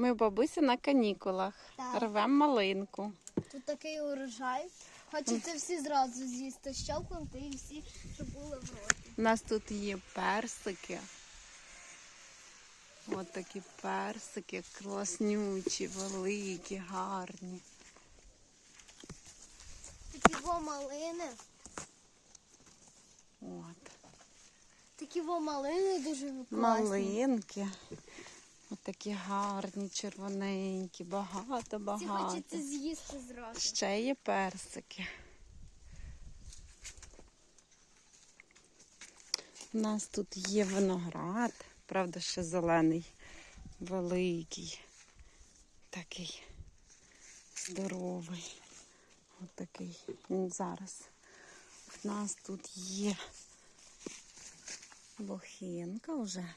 Ми у бабусі на канікулах. Так. Рвемо малинку. Тут такий урожай. Хочеться всі зразу з'їсти, щелкнути і всі, щоб були в роті. У нас тут є персики. От такі персики, класнючі, великі, гарні. Такі во малини. От. Такі во малини дуже класні. Малинки. От такі гарні, червоненькі, Ці багато-багато. хочеться з'їсти зразу. Ще є персики. У нас тут є виноград, правда, ще зелений, великий, такий здоровий. От такий він зараз. У нас тут є лохинка вже.